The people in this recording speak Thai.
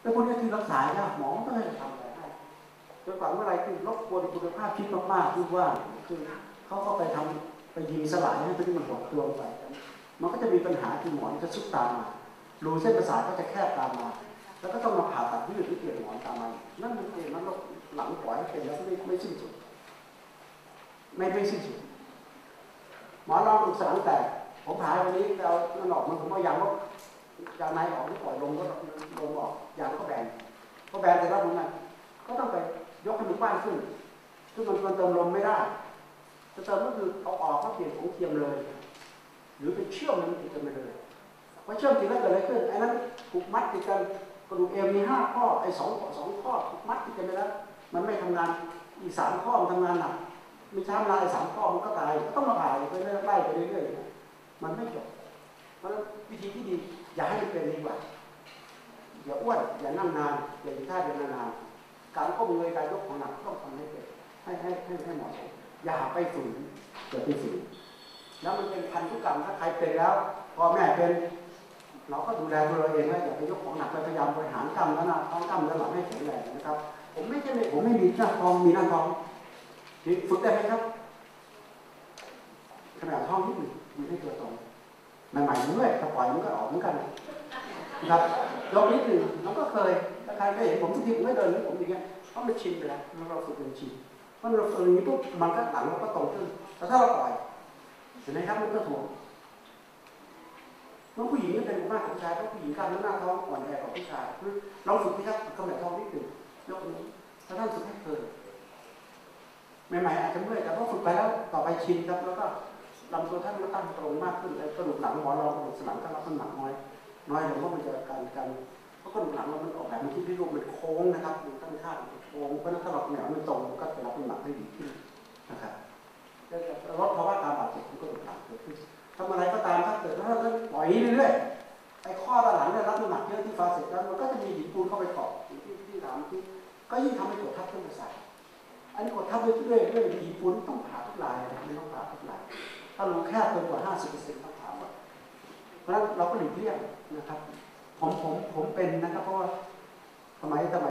แล้วพวกนี้คือรักษายากหมอไม่ได้ทำอะไรให้จนกว่าเมื่อไรคือรบกวนคุณภาพชีวิตมากๆคือว่าคือเขาก็ไปทำไปยิงสลายให้ตัวนี้มันหดตัวไป มันก็จะมีปัญหาคือหมอนจะซุดตามมารูเส้นประสาทก็จะแคบตามมา แล้วก็ต้องมาผ่าตัดยืดที่เปลี่ยนหมอนตามมานั่นมันเป็นมันหลังปล่อยเป็นแล้วไม่ไม่สิ้นสุด ไม่ไม่สิ้นสุดหมอลองอึกสลังแตกผมผ่าวันนี้เอามันออกมันผมเอายางลบ ยางในออกที่ปล่อยลมก็ลมออกยางก็แบนก็แบนแต่ละผมนั่นก็ต้องไปยกให้มันกว้างขึ้นซึ่งมันเติมลมไม่ได้จะเติมก็คือเอาออกก็เปลี่ยนของเทียมเลย หรือไปเชื่อมมันติดกันไปเลยพอเชื่อมติดแล้วเกิดอะไรขึ้นไอ้นั้นผูกมัดติดกันกระดูกเอวมีห้าข้อไอ้สองสองข้อผูกมัดติดกันไปแล้วมันไม่ทำงานอีกสามข้อมันทำงานหนักมีช้ำลายสามข้อมันก็ตายก็ต้องมาผ่าไปเรื่อยๆไล่ไปเรื่อยๆมันไม่จบเพราะวิธีที่ดี อย่าให้เป็นดีกว่าอย่าอ้วนอย่านั่งนานอย่าอยู่ท่าเดินนานๆการก้มเงยการยกของหนักต้องทำให้เป็นให้ให้ให้ให้เหมาะสมอย่าไปฝืนอย่าไปฝืนแล้วมันเป็นพันธุกรรมถ้าใครเป็นแล้วพ่อแม่เป็นเราก็ดูแลตัวเราเองแล้วอย่าไปยกของหนักไปพยายามบริหารกล้ามเนื้อหน้าท้องกล้ามเนื้อหลังให้แข็งแรงนะครับ ผมไม่ใช่ไม่ผมไม่มีหน้าท้องมีหน้าท้องฝึกได้ไหมครับขนาดท้องนิดหนึ่งมีให้ตัวตรง ใหม่ๆมันด้วยถ้าปล่อยมันก็ออกเหมือนกันนะครับยกนิดหนึ่งเราก็เคยถ้าใครก็เห็นผมทุกทีผมไม่เดินผมอย่างเงี้ยเพราะมันชินไปแล้วเราฝึกเป็นชินเพราะเราฝึกอย่างนี้ปุ๊บมันก็หลังเราก็ตรงขึ้นแต่ถ้าเราปล่อยเห็นไหมครับมันก็ถ่วงน้องผู้หญิงก็เป็นมากกว่าผู้ชายเพราะผู้หญิงกล้ามเนื้อหน้าท้องอ่อนแอกว่าผู้ชายคือเราฝึกที่ครับกำเนิดท้องนิดหนึ่งยกนี้ถ้าท่านฝึกให้เกินใหม่ๆอาจจะเมื่อยแต่พอฝึกไปแล้วต่อไปชินครับแล้วก็ ลำตัวท่านก็ตั้งตรงมากขึ้นแล้วกระดูกหลังหมอนรองกระดูกสันหลังก็รับน้ำหนักน้อยน้อยลงเพราะมันจะการการเพราะกระดูกหลังเรามันออกแบบมันที่พิรูปมันโค้งนะครับมันตั้งข้างโค้งเพราะนั้นถ้าเราแนวมันตรงก็จะรับน้ำหนักได้ดีขึ้นนะครับลดภาวะการบาดเจ็บของกระดูกหลังเกิดขึ้นทำอะไรก็ตามถ้าเกิดถ้าเราปล่อยเรื่อยๆไอ้ข้อด้านหลังเนี่ยรับน้ำหนักเยอะที่ฟาเสร็จแล้วมันก็จะมีหินปูนเข้าไปเกาะที่ที่หลังที่ก็ยิ่งทำให้กดทับเส้นประสาทอันนี้กดทับเรื่อยๆเรื่อยๆมีหินปูนต้องผ่าทุกรายนะไม่ต้องผ่าทุกราย ถ้ารูแคบเกินกว่า 50%ต้องถามว่าเพราะฉะนั้นเราก็หลีกเลี่ยงนะครับ ผมผมผมเป็นนะครับ เพราะว่าสมัยสมัย